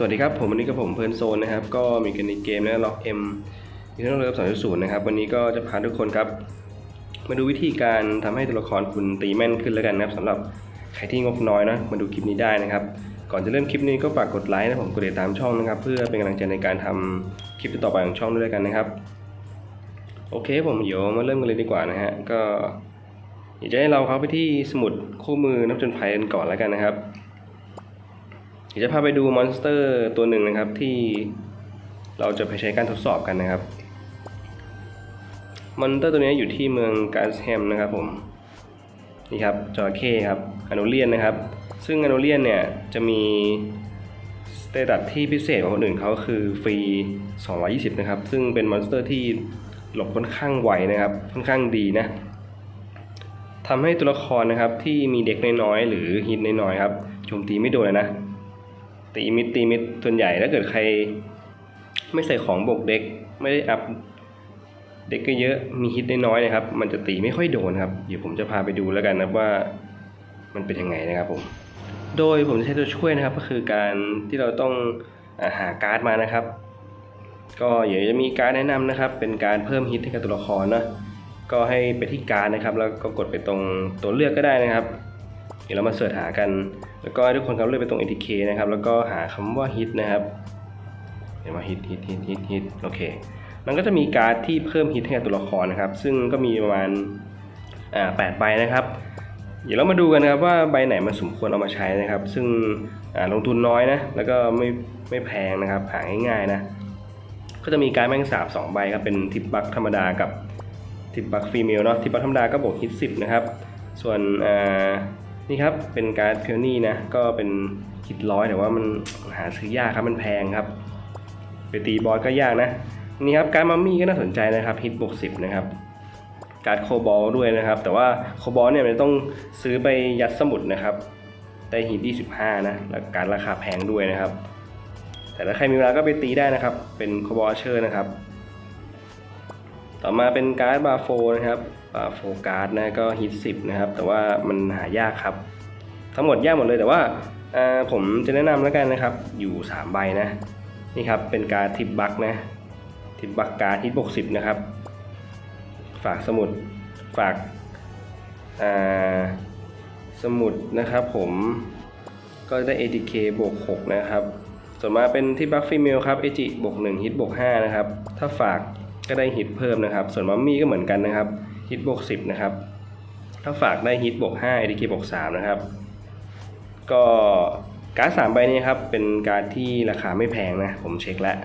สวัสดีครับ ผมวันนี้กับผมเพลินโซนนะครับ ก็มีกันในเกมนะล็อกเอ็มอีเทอร์เลิฟสองศูนย์นะครับ วันนี้ก็จะพาทุกคนครับ มาดูวิธีการทำให้ตัวละครคุณตีแม่นขึ้นแล้วกันนะครับสำหรับใครที่งบน้อยนะมาดูคลิปนี้ได้นะครับ ก่อนจะเริ่มคลิปนี้ก็ฝากกดไลค์นะผมกดติดตามช่องนะครับ เพื่อเป็นกำลังใจในการทำคลิปต่อไปของช่องด้วยกันนะครับ โอเคผมเดี๋ยวมาเริ่มกันเลยดีกว่านะฮะก็อยากจะให้เราเข้าไปที่สมุดคู่มือนับจนภัยกันก่อนแล้วกันนะครับ ดี๋ยวจะพาไปดูมอนสเตอร์ตัวหนึ่งนะครับที่เราจะไปใช้การทดสอบกันนะครับมอนสเตอร์ตัวนี้อยู่ที่เมืองการแฮมนะครับผมนี่ครับจระเข้ครับอโนเลียนนะครับ ซึ่งอโนเลียนเนี่ยจะมีสเตตัสที่พิเศษกว่าคนอื่นเขาคือฟรี 220 นะครับ ซึ่งเป็นมอนสเตอร์ที่หลบค่อนข้างไวนะครับ ค่อนข้างดีนะทำให้ตัวละครนะครับที่มีเด็กน้อยๆหรือฮิตน้อยๆครับโจมตีไม่โดนนะ ตีมิดตีมิดส่วนใหญ่ถ้าเกิดใคร ไม่ใส่ของบกเด็ก ไม่ได้อัพเด็กก็เยอะมีฮิตน้อยๆนะครับ มันจะตีไม่ค่อยโดนครับ เดี๋ยวผมจะพาไปดูแล้วกันนะว่ามันเป็นยังไงนะครับผม โดยผมจะใช้ตัวช่วยนะครับ ก็คือการที่เราต้องอาหาการ์ดมานะครับ ก็เดี๋ยวจะมีการแนะนำนะครับ เป็นการเพิ่มฮิตให้กับตัวละครเนอะก็ให้ไปที่การดนะครับ แล้วก็กดไปตรงตัวเลือกก็ได้นะครับ เดี๋ยวเรามาเสิร์ชหากัน แล้วก็ให้ทุกคนครับเลือกไปตรง ATK นะครับ แล้วก็หาคำว่าฮิตนะครับ เห็นว่าฮิตฮิตฮิตฮิตฮิตโอเค มันก็จะมีการ์ดที่เพิ่มฮิตให้กับตัวละครนะครับ ซึ่งก็มีประมาณอ่าแปดใบนะครับ เดี๋ยวเรามาดูกันนะครับว่าใบไหนมันสมควรเอามาใช้นะครับ ซึ่งลงทุนน้อยนะ แล้วก็ไม่ไม่แพงนะครับ หาง่ายๆนะ ก็จะมีการแมงสาบ2ใบครับ เป็นทิปบัคธรรมดากับทิปบัคฟีเมลเนาะ ทิปบัคธรรมดาก็บวกฮิต10นะครับ ส่วน นี่ครับเป็นการ์ดเพียวนี่นะก็เป็นฮิตร้อยแต่ว่ามันหาซื้อยากครับมันแพงครับ ไปตีบอสก็ยากนะนี่ครับการมัมมี่ก็น่าสนใจนะครับฮิตบวก10นะครับการ์ดโคบอลด้วยนะครับ แต่ว่าโคบอลเนี่ยมันต้องซื้อไปยัดสมุดนะครับได้ฮิต25นะแล้วการราคาแพงด้วยนะครับ แต่ถ้าใครมีเวลาก็ไปตีได้นะครับ เป็นโคบอลเชอร์นะครับ ต่อมาเป็นการ์ดบาโฟนะครับ โฟการ์ดนะก็ฮิต10นะครับ แต่ว่ามันหายากครับ ทั้งหมดยากหมดเลยแต่ว่าผมจะแนะนำแล้วกันนะครับ อยู่ 3 ใบนะ นี่ครับ เป็นการทิปบัคนะ ทิปบัคการฮิตบวก10นะครับ ฝากสมุด ฝากสมุดนะครับผมก็ได้ ATK บวก6นะครับ ส่วนมาเป็นที่บัคฟีเมลครับเอจิบวก1ฮิตบวก5นะครับ ถ้าฝากก็ได้ฮิตเพิ่มนะครับ ส่วนมัมมี่ก็เหมือนกันนะครับ ฮิตบวก10 นะครับ ถ้าฝากได้ฮิตบวก5 ATK บวก3นะครับ ก็การ์ดสามใบนี้ครับเป็นการ์ดที่ราคาไม่แพงนะ ผมเช็คแล้ว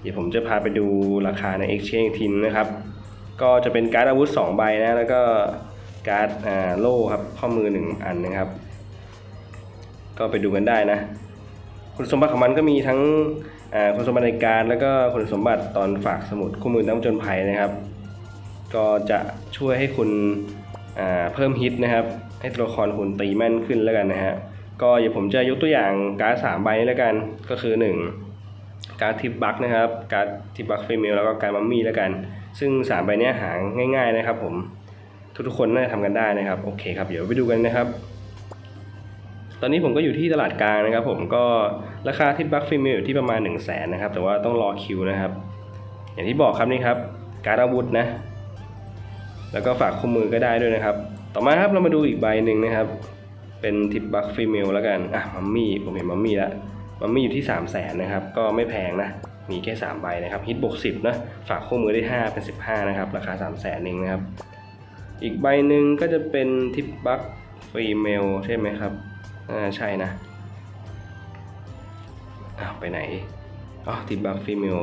เดี๋ยวผมจะพาไปดูราคาใน Exchange ทีนนะครับ ก็จะเป็นการ์ดอาวุธ 2 ใบนะ แล้วก็การ์ดอ่าโล่ครับข้อมือ 1 อันนะครับ ก็ไปดูกันได้นะ คุณสมบัติของมันก็มีทั้งอ่าคุณสมบัติในการแล้วก็คุณสมบัติตอนฝากสมุดคู่มือน้ำจนภัยนะครับ ก็จะช่วยให้คุณเพิ่มฮิตนะครับ ให้ตัวละครคุณตีแม่นขึ้นแล้วกันนะฮะก็เดี๋ยวผมจะยกตัวอย่างการ์ดสามใบนี้แล้วกันก็คือ 1 การ์ดทิปบัคนะครับ การ์ดทิปบัคเฟมิลแล้วก็การดมัมมี่แล้วกัน ซึ่งสามใบเนี้ยหาง่าย ๆนะครับ ผมทุกๆคนน่าจะทำกันได้นะครับโอเคครับเดี๋ยวไปดูกันนะครับ ตอนนี้ผมก็อยู่ที่ตลาดกลางนะครับ ผมก็ราคาทิปบัคเฟมิลอยู่ที่ประมาณ 1 0 0 0 0แสนนะครับแต่ว่าต้องรอคิวนะครับ อย่างที่บอกครับนี่ครับการ์ดอาวุธนะ แล้วก็ฝากคู่มือก็ได้ด้วยนะครับ ต่อมาครับเรามาดูอีกใบหนึ่งนะครับ เป็นทิปบัคฟีเมลแล้วกันอะมัมมี่ผมเห็นมัมมี่แล้วมัมมี่อยู่ที่ 3 0 0แสนนะครับ ก็ไม่แพงนะ มีแค่ 3 ใบนะครับฮิตบวก10นะฝากคู่มือได้ 5 เป็น 15 นะครับ ราคา 3 0 0แสนเองนะครับ อีกใบหนึ่งก็จะเป็นทิปบัคฟีเมลใช่ไหมครับอ่าใช่นะอ้าวไปไหนอ๋อทิปบัคฟีเมล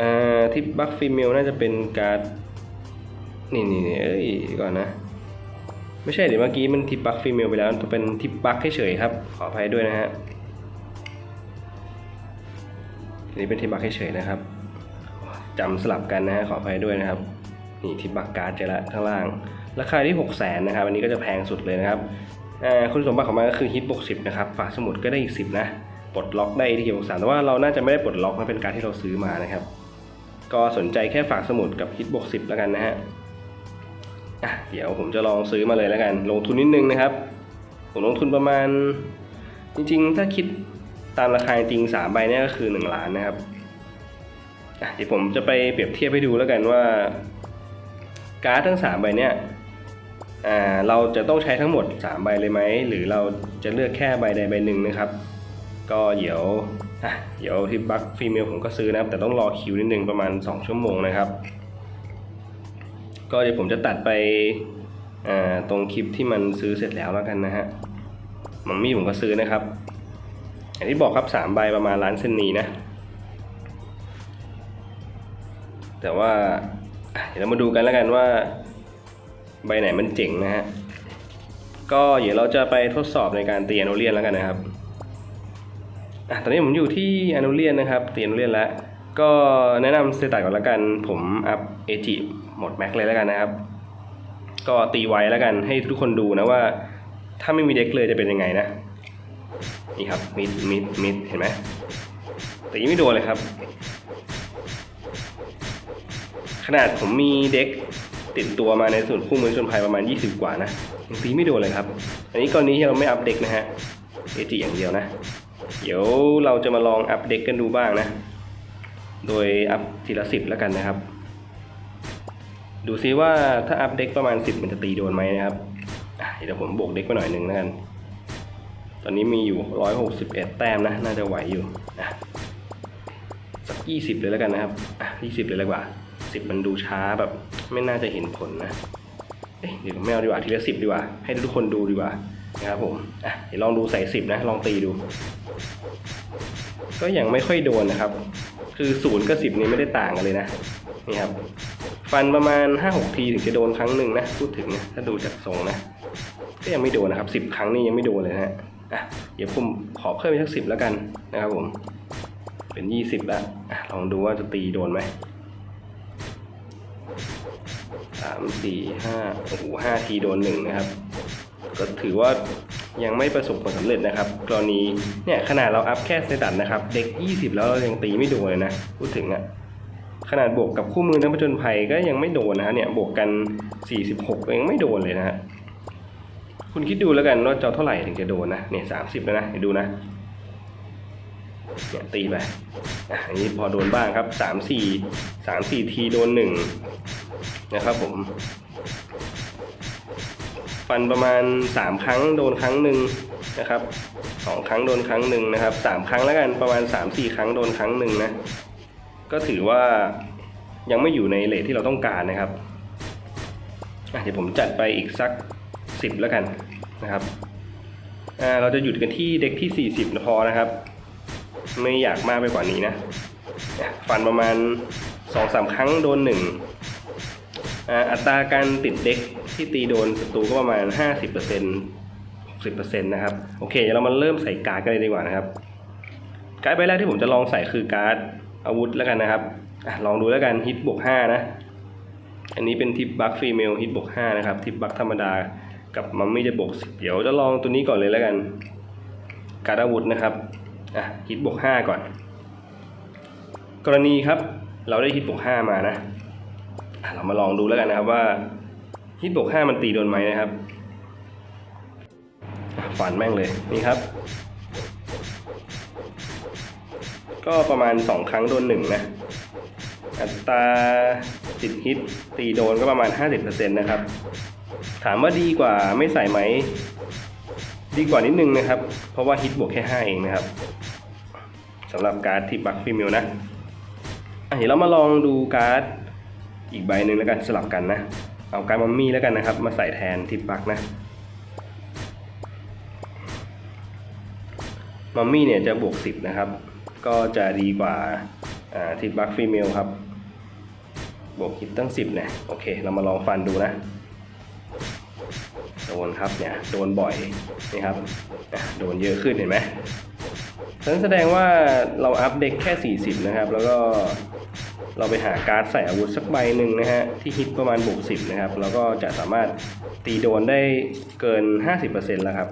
อ่าทิปบัคฟีเมลน่าจะเป็นการ์ด นี่นี่นเอ้ยก่อนนะ ไม่ใช่เดี๋ยวเมื่อกี้มันทิปบัคฟีเมลไปแล้วจะเป็นทิปบัคเฉยๆครับ ขออภัยด้วยนะฮะอันนี้เป็นทิปบัคเฉยๆนะครับจำสลับกันนะฮะขออภัยด้วยนะครับนี่ทิปบัคการ์ดเจอละข้างล่าง ราคาที่ 6 0 0 0 0นนะครับ อันนี้ก็จะแพงสุดเลยนะครับคุณสมบัติของมันก็คือฮิตบวก10นะครับฝากสมุดก็ได้อีก 10 นะปลดล็อกได้ที่บวก3แต่ว่าเราน่าจะไม่ได้ปลดล็อกนเป็นการที่เราซื้อมานะครับ ก็สนใจแค่ฝากสมุดกับฮิตบวก10แล้วกันนะฮะ อะเดี๋ยวผมจะลองซื้อมาเลยแล้วกัน ลงทุนนิดนึงนะครับ ผมลงทุนประมาณ จริงๆ ถ้าคิดตามราคาจริงสามใบเนี่ยก็คือ 1 ล้านนะครับอะเดี๋ยวผมจะไปเปรียบเทียบให้ดูแล้วกันว่า การ์ดทั้ง 3 ใบเนี่ยอ่าเราจะต้องใช้ทั้งหมด 3 ใบเลยไหม หรือเราจะเลือกแค่ใบใดใบหนึ่งนะครับ ก็เดี๋ยวอะเดี๋ยวที่บัคฟีเมลผมก็ซื้อนะครับ แต่ต้องรอคิวนิดนึงประมาณ 2 ชั่วโมงนะครับ ก็เดี๋ยวผมจะตัดไปตรงคลิปที่มันซื้อเสร็จแล้วแล้วกันนะฮะมัมมี่ผมก็ซื้อนะครับอย่างที่บอกครับ3ใบประมาณล้านเซนนีนะ แต่ว่าเดี๋ยวเรามาดูกันแล้วกันว่า ใบไหนมันเจ๋งนะฮะ ก็เดี๋ยวเราจะไปทดสอบในการตีอโนเลียนแล้วกันนะครับอตอนนี้ผมอยู่ที่อโนเลียนนะครับตีอโนเลียนแล้ว ก็แนะนำสเตตัสก่อนล้วกัน ผมอัพเอจิหมดแม็กเลยแล้วกันนะครับ ก็ตีไว้แล้วกันให้ทุกคนดูนะว่า ถ้าไม่มีเด็กเลยจะเป็นยังไงนะ นี่ครับมิดมิดมิดเห็นไหมต่ยังไม่โดนเลยครับ ขนาดผมมีเด็กติดตัวมาในส่วนคู่มือชนภัยประมาณ 20 กว่านะยังตีไม่โดนเลยครับ อันนี้กรณีที่เราไม่อัพเด็กนะฮะเอจิอย่างเดียวนะ เดี๋ยวเราจะมาลองอัพเด็กกันดูบ้างนะ โดยอัพทีละสิบแล้วกันนะครับ ดูซิว่าถ้าอัพเด็กประมาณ10มันจะตีโดนไหมนะครับเดี๋ยวผมบวกเด็กไปหน่อยหนึ่งแล้วกัน ตอนนี้มีอยู่161แต้มนะ น่าจะไหวอยู่อะสัก20เลยแล้วกันนะครับอะ20เลยเลยกว่า10มันดูช้าแบบไม่น่าจะเห็นผลนะเเดี๋ยวไม่เอาดีกว่าทีละ10ดีกว่า ให้ทุกคนดูดีกว่านะครับผมอะเดี๋ยวลองดูใส่10นะ ลองตีดู ก็ยังไม่ค่อยโดนนะครับ คือ0กับ10นี่ไม่ได้ต่างกันเลยนะนี่ครับฟันประมาณ5-6ทีถึงจะโดนครั้งหนึ่งนะพูดถึงนะถ้าดูจากทรงนะก็ยังไม่โดนนะครับสิบครั้งนี่ยังไม่โดนเลยนะฮะอะเดี๋ยวผมขอเพิ่มอีกสักสิบแล้วกันนะครับผมเป็นยี่สิบแล้วอะลองดูว่าจะตีโดนไหมสามสี่ห้าโอ้โหห้าทีโดนหนึ่งนะครับ ก็ถือว่า ยังไม่ประสบผลสำเร็จนะครับ กรณีเนี่ยขนาดเราอัพแค่เซตันนะครับ เด็ก 20 แล้วเรายังตีไม่โดนเลยนะ พูดถึงอะขนาดบวกกับคู่มือนักผจญภัยก็ยังไม่โดนนะฮะเนี่ยบวกกัน 46ยังไม่โดนเลยนะฮะคุณคิดดูแล้วกันว่าจะเอาเท่าไหร่ถึงจะโดนนะเนี่ยสามสิบแล้วนะเดี๋ยวดูนะเนี่ยตีไปอะอันนี้พอโดนบ้างครับสามสี่สามสี่ทีโดนหนึ่งนะครับผม ฟันประมาณสามครั้งโดนครั้งหนึ่งนะครับสองครั้งโดนครั้งหนึ่งนะครับสามครั้งแล้วกันประมาณสามสี่ครั้งโดนครั้งหนึ่งนะก็ถือว่ายังไม่อยู่ในเลทที่เราต้องการนะครับเดี๋ยวผมจัดไปอีกสัก 10 แล้วกันนะครับเราจะหยุดกันที่เด็กที่ 40 พอนะครับ ไม่อยากมากไปกว่านี้นะ ฟันประมาณ 2-3 ครั้งโดน 1อ่าอัตราการติดเด็ก ที่ตีโดนศัตรูก็ประมาณ 50% 60%นะครับ โอเคเดี๋ยวเรามาเริ่มใส่การ์ดกันเลยดีกว่านะครับ การ์ดใบแรกที่ผมจะลองใส่คือการ์ดอาวุธแล้วกันนะครับอลองดูแล้วกันฮิตบวก5นะ อันนี้เป็นทิปบัคฟีเมลฮิตบวก5นะครับ ทิปบัคธรรมดากับมัมมี่จะบวก10 เดี๋ยวจะลองตัวนี้ก่อนเลยแล้วกัน การดอาวุธนะครับอะฮิตบวก5ก่อน กรณีครับเราได้ฮิตบวก5มานะเรามาลองดูแล้วกันนะครับว่า ฮิตบวก5มันตีโดนไหมนะครับฝันแม่งเลยนี่ครับ ก็ประมาณ 2 ครั้งโดน1นะอัตราติดฮิตตีโดนก็ประมาณ 50%นะครับ ถามว่าดีกว่าไม่ใส่ไหม ดีกว่านิดนึงนะครับ เพราะว่าฮิตบวกแค่ 5 เองนะครับสำหรับการ์ดที่บัคฟิมิลนะอะเดี๋ยวเรามาลองดูการ์ดอีกใบหนึ่งแล้วกันสลับกันนะ เอาการมัมมี่แล้วกันนะครับ มาใส่แทนทิปบัคนะมัมมี่เนี่ยจะบวก 10 นะครับ ก็จะดีกว่าทิปบัคฟิมิลครับ บวกฮิตตั้ง 10เนี่ยโอเค เรามาลองฟันดูนะโดนครับเนี่ยโดนบ่อยนี่ครับโดนเยอะขึ้นเห็นไหมนั้นแสดงว่าเราอัพเด็กแค่ 40 นะครับ แล้วก็ เราไปหาการ์ดใส่อาวุธสักใบหนึ่งนะฮะที่ฮิตประมาณบวก10นะครับแล้วก็จะสามารถตีโดนได้เกิน 50%แล้วครับ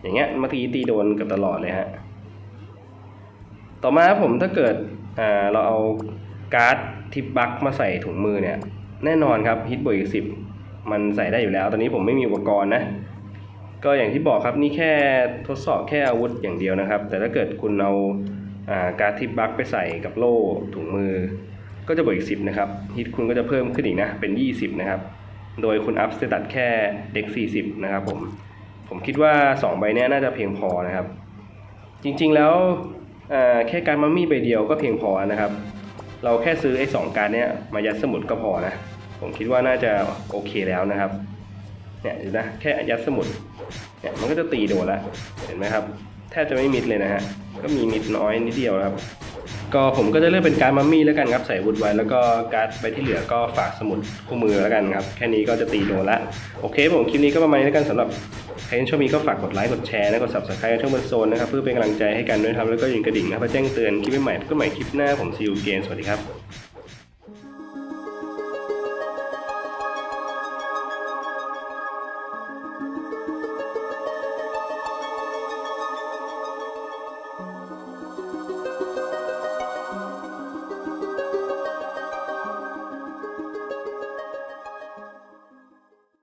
อย่างเงี้ยเมื่อกี้ตีโดนกับตลอดเลยฮะต่อมาครับผมถ้าเกิดอ่าเราเอาการ์ดทิปบัคมาใส่ถุงมือเนี่ยแน่นอนครับฮิตบวกอีก10มันใส่ได้อยู่แล้ว ตอนนี้ผมไม่มีอุปกรณ์นะก็อย่างที่บอกครับนี่แค่ทดสอบแค่อาวุธอย่างเดียวนะครับ แต่ถ้าเกิดคุณเอาอาการดทิปบัคไปใส่กับโล่ถุงมือ ก็จะบวกอีก 10 นะครับฮิตคุณก็จะเพิ่มขึ้นอีกนะ เป็น 20 นะครับ โดยคุณอัพสเตตัสแค่เด็ก40 นะครับผม ผมคิดว่า 2 ใบนี้น่าจะเพียงพอนะครับ จริงๆแล้วแค่การมัมมี่ใบเดียวก็เพียงพอนะครับ เราแค่ซื้อไอ้สองการเนี้ยมายัดสมุดก็พอนะ ผมคิดว่าน่าจะโอเคแล้วนะครับเนี่ยดูนะแค่ยัดสมุดเนี่ยมันก็จะตีโดนแล้วเห็นไหมครับ แทบจะไม่มิดเลยนะฮะก็มีมิดน้อยนิดเดียวครับ ก็ผมก็จะเลือกเป็นการมัมมี่แล้วกันครับใส่วุดไว้แล้วก็การ์ดไปที่เหลือก็ฝากสมุดคู่มือแล้วกันครับ แค่นี้ก็จะตีโดนละ โอเคผมคลิปนี้ก็ประมาณนี้แล้วกันสำหรับใครที่ชอบมีก็ฝากกดไลค์กดแชร์และกด subscribe ช่องบนโซนนะครับเพื่อเป็นกำลังใจให้กันด้วยครับแล้วก็ยิงกระดิ่งนะครับเพื่อแจ้งเตือนคลิปใหม่ๆพบกันใหม่คลิปหน้าผมซีอูเกนสวัสดีครับ